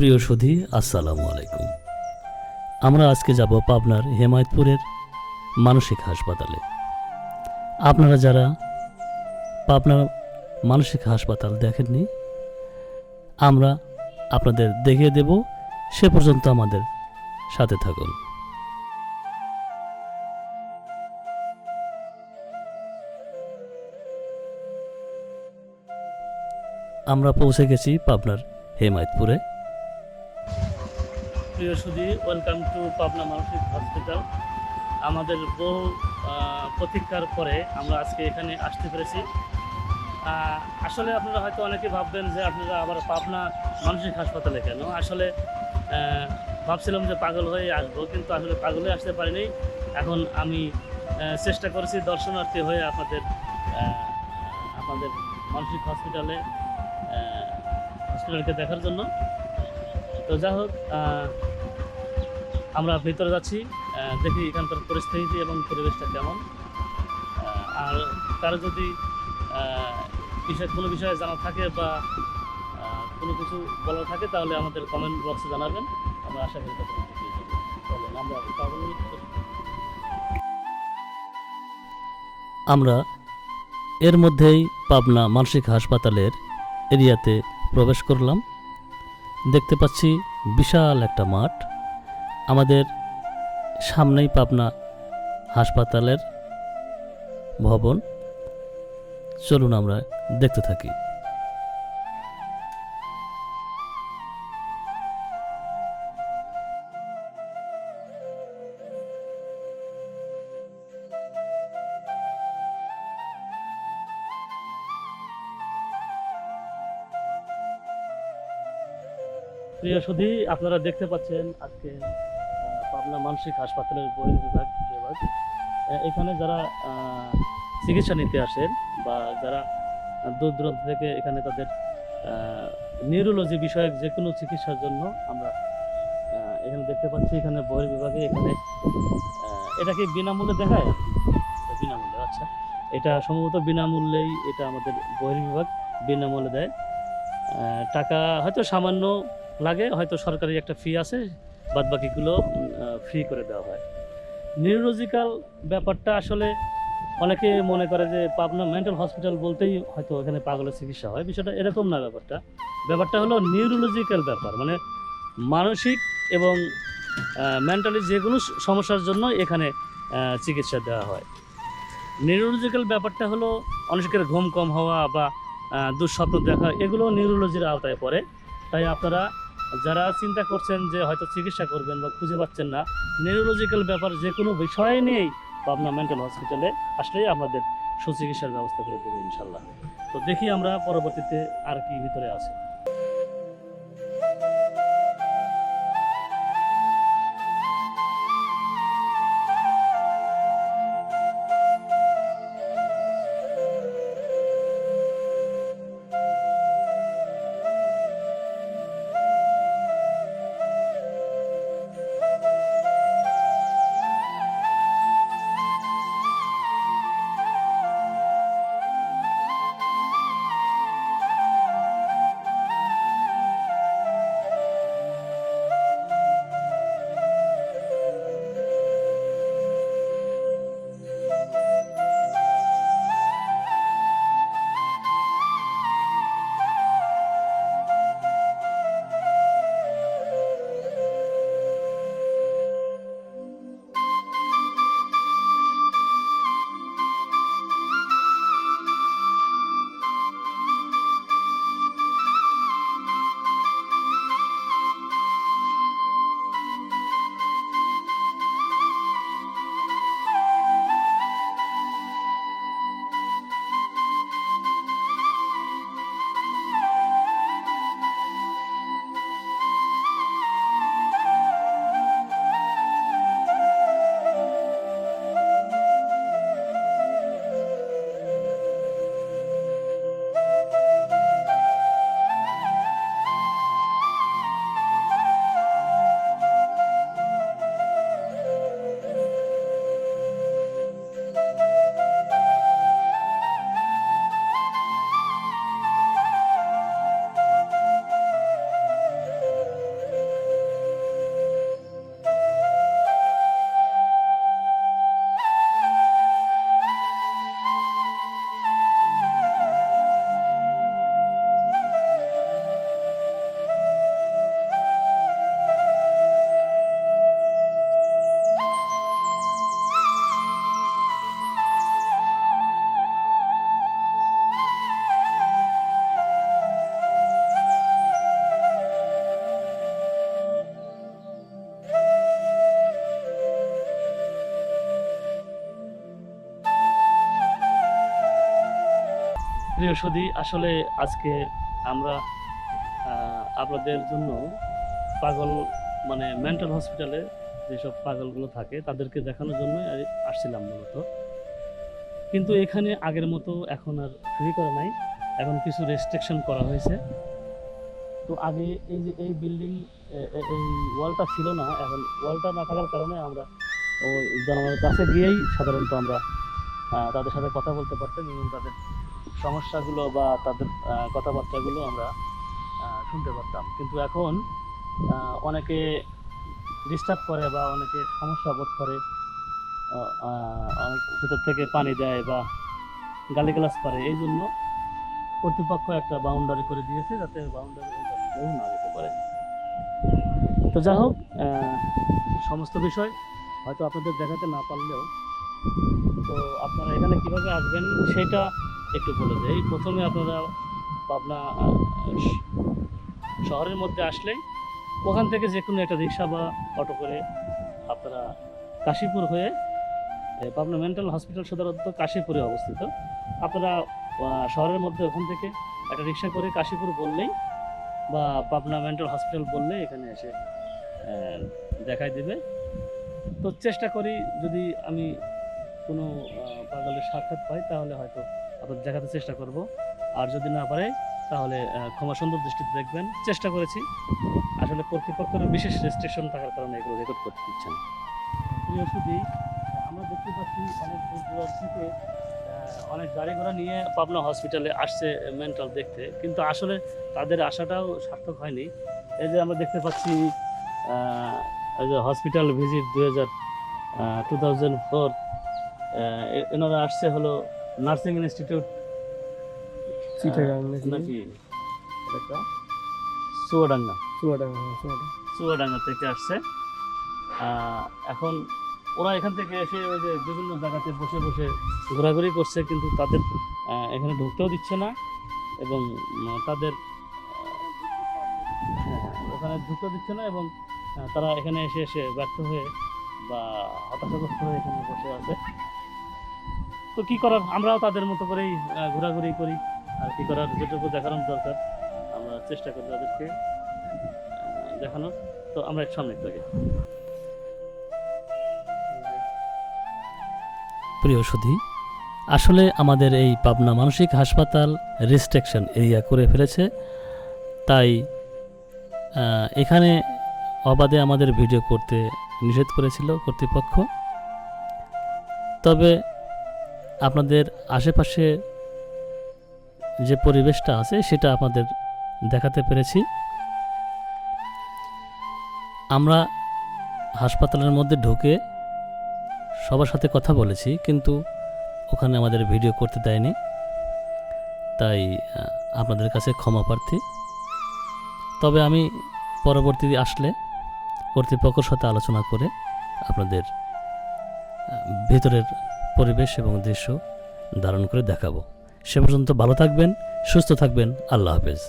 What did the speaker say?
প্রিয় সুধী, আসসালামু আলাইকুম। আমরা আজকে যাব পাবনার হেমায়তপুরের মানসিক হাসপাতালে। আপনারা যারা পাবনার মানসিক হাসপাতাল দেখেননি, আমরা আপনাদের দেখিয়ে দেব। সে পর্যন্ত আমাদের সাথে থাকুন। আমরা পৌঁছে গেছি পাবনার হেমায়তপুরে। প্রিয় সুধী ওয়েলকাম টু পাবনা মানসিক হসপিটাল আমাদের বহু প্রতীক্ষার পরে আমরা আজকে এখানে আসতে পেরেছি। আসলে আপনারা হয়তো অনেকে ভাববেন যে আপনারা আবার পাবনা মানসিক হাসপাতালে কেন? আসলে ভাবছিলাম যে পাগল হয়ে আসব, কিন্তু আসলে পাগলে আসতে পারিনি। এখন আমি চেষ্টা করেছি দর্শনার্থী হয়ে আপনাদের আপনাদের মানসিক হসপিটালে হসপিটালকে দেখার জন্য। তো যাই হোক আমরা ভিতরে যাচ্ছি দেখি এখানকার পরিস্থিতি এবং পরিবেশটা কেমন আর কারও যদি বিষয়, কোনো বিষয়ে জানা থাকে বা কোনো কিছু বলার থাকে, তাহলে আমাদের কমেন্ট বক্সে জানাবেন আমরা আশা করি। আমরা। আমরা এর মধ্যেই পাবনা মানসিক হাসপাতালের এরিয়াতে প্রবেশ করলাম দেখতে পাচ্ছি বিশাল একটা মাঠ আমাদের সামনেই পাবনা হাসপাতালের ভবন। চলুন আমরা দেখতে থাকি। প্রিয় সুধী, আপনারা দেখতে পাচ্ছেন আজকে পাবনা মানসিক হাসপাতালের বহির বিভাগ বিভাগ। এখানে যারা চিকিৎসা নিতে আসেন বা যারা দূর দূরান্ত থেকে এখানে তাদের নিউরোলজি বিষয়ক যে কোনো চিকিৎসার জন্য আমরা এখানে দেখতে পাচ্ছি এখানে বহির বিভাগে এখানে এটা কি বিনামূল্যে দেখায়? বিনামূল্যে আচ্ছা। এটা সম্ভবত বিনামূল্যেই এটা আমাদের বহির বিভাগ বিনামূল্যে দেয়। টাকা হয়তো সামান্য লাগে, হয়তো সরকারি একটা ফি আছে বাদ বাকিগুলো ফ্রি করে দেওয়া হয়। নিউরোলজিক্যাল ব্যাপারটা আসলে অনেকে মনে করে যে পাবনা মেন্টাল হসপিটাল বলতেই হয়তো এখানে পাগলের চিকিৎসা হয়, বিষয়টা এরকম না ব্যাপারটা। ব্যাপারটা হলো নিউরোলজিক্যাল ব্যাপার মানে মানসিক এবং মেন্টালি যে কোনো সমস্যার জন্য এখানে চিকিৎসা দেওয়া হয়। নিউরোলজিক্যাল ব্যাপারটা হলো অনেকের ঘুম কম হওয়া বা দুঃস্বপ্ন দেখা, এগুলো নিউরোলজির আওতায় পড়ে। তাই আপনারা যারা চিন্তা করছেন যে হয়তো চিকিৎসা করবেন বা খুঁজে পাচ্ছেন না নিউরোলজিক্যাল ব্যাপার যে কোনো বিষয় নিয়েই পাবনা মেন্টাল হসপিটালে আসলেই আমাদের সুচিকিৎসার ব্যবস্থা করে দেবে ইনশাল্লাহ। তো দেখি আমরা পরবর্তীতে আর কি ভিতরে আছে। প্রিয় সুদী আসলে আজকে আমরা আপনাদের জন্য পাগল মানে মেন্টাল হসপিটালে যেসব পাগলগুলো থাকে, তাদেরকে দেখানোর জন্য আসছিলাম মূলত। কিন্তু এখানে আগের মতো এখন আর ফ্রি করা নাই। এখন কিছু রেস্ট্রিকশন করা হয়েছে। তো আগে এই যে এই বিল্ডিং এই ওয়ালটা ছিল না, এখন ওয়ালটা না থাকার কারণে আমরা ওই জনগণের কাছে গিয়েই সাধারণত আমরা তাদের সাথে কথা বলতে পারতাম এবং তাদের সমস্যাগুলো বা তাদের কথাবার্তাগুলো আমরা শুনতে পারতাম। কিন্তু এখন অনেকে ডিস্টার্ব করে বা অনেকে সমস্যা বোধ করে অনেক ভিতর থেকে পানি দেয় বা গালি গালিগালাজ করে। এই জন্য কর্তৃপক্ষ একটা বাউন্ডারি করে দিয়েছে যাতে বাউন্ডারি কেউ না যেতে পারে। তো যাই হোক সমস্ত বিষয় হয়তো আপনাদের দেখাতে না পারলেও, তো আপনারা এখানে কীভাবে আসবেন সেটা একটু বলে দেই। প্রথমে আপনারা পাবনা শহরের মধ্যে আসলেই ওখান থেকে যে কোনো একটা রিক্সা বা অটো করে আপনারা কাশীপুর হয়ে পাবনা মেন্টাল হসপিটাল সদরত কাশীপুরে অবস্থিত। আপনারা শহরের মধ্যে ওখান থেকে একটা রিক্সা করে কাশীপুর বললেই বা পাবনা মেন্টাল হসপিটাল বললে এখানে এসে দেখাই দিবে। তো চেষ্টা করি যদি আমি কোনো পাগলের সাক্ষাৎ পাই তাহলে হয়তো আপনাদের দেখাতে চেষ্টা করব। আর যদি না পারে, তাহলে ক্ষমা সুন্দর দৃষ্টিতে দেখবেন। চেষ্টা করেছি। আসলে কর্তৃপক্ষের বিশেষ রেস্ট্রিকশন থাকার কারণে এগুলো রেকর্ড করতে দিচ্ছে না। প্রিয় শুধু আমরা দেখতে পাচ্ছি অনেক দূর দূরান্ত থেকে অনেক গাড়ি ঘোড়া নিয়ে পাবনা হসপিটালে আসছে মেন্টাল দেখতে। কিন্তু আসলে তাদের আশাটাও সার্থক হয়নি। এই যে আমরা দেখতে পাচ্ছি যে হসপিটাল ভিজিট দু হাজার টু থাউজেন্ড ফোর এনারা আসছে হলো নার্সিং ইনস্টিটিউট। চিটাগাং নাকি? চুয়াডাঙ্গা চুয়াডাঙ্গা হ্যাঁ, চুয়াডাঙ্গা চুয়াডাঙ্গা থেকে আসছে। এখন ওরা এখান থেকে এসে ওই যে বিভিন্ন জায়গাতে বসে বসে ঘোরাঘুরি করছে কিন্তু তাদের এখানে ঢুকতেও দিচ্ছে না এবং তাদের হ্যাঁ, ওখানে ঢুকতেও দিচ্ছে না এবং তারা এখানে এসে এসে ব্যর্থ হয়ে বা হতাশাগ্রস্ত হয়ে এখানে বসে আছে। তো কি করার? আমরাও তাদের মতো করেই ঘোরাঘুরি করি। আর কি করার? যেটুকু দেখানোর দরকার, আমরা চেষ্টা করি তাদেরকে দেখানোর। তো আমরা একটু সামনে আগে প্রিয় সুধী, আসলে আমাদের এই পাবনা মানসিক হাসপাতাল রেস্ট্রিকশন এরিয়া করে ফেলেছে। তাই এখানে অবাধে আমাদের ভিডিও করতে নিষেধ করেছিল কর্তৃপক্ষ। তবে আপনাদের আশেপাশে যে পরিবেশটা আছে, সেটা আপনাদের দেখাতে পেরেছি। আমরা হাসপাতালের মধ্যে ঢুকে সবার সাথে কথা বলেছি, কিন্তু ওখানে আমাদের ভিডিও করতে দেয়নি। তাই আপনাদের কাছে ক্ষমা প্রার্থী। তবে আমি পরবর্তী আসলে কর্তৃপক্ষের সাথে আলোচনা করে আপনাদের ভেতরের পরিবেশ এবং দৃশ্য ধারণ করে দেখাবো। সে পর্যন্ত ভালো থাকবেন সুস্থ থাকবেন। আল্লাহ হাফেজ।